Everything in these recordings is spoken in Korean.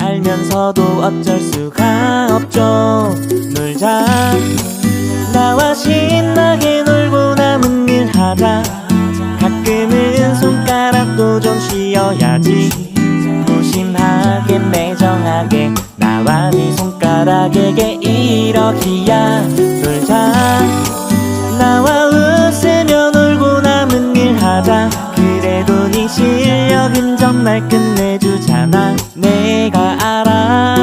알면서도 어쩔 수가 없죠. 놀자 나와 신나게 놀고 남은 일 하자. 가끔은 손가락도 좀 쉬어야지. 무심하게 매정하게 나와 네 손가락에게 이러기야. 놀자 나와 웃으며 놀고 남은 일 하자 정말 끝내주잖아. 내가 알아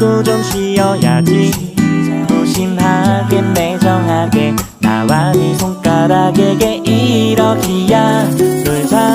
손가락도 좀 쉬어야지. 무심하게 매정하게 나와 네 손가락에게 이러기야. 놀자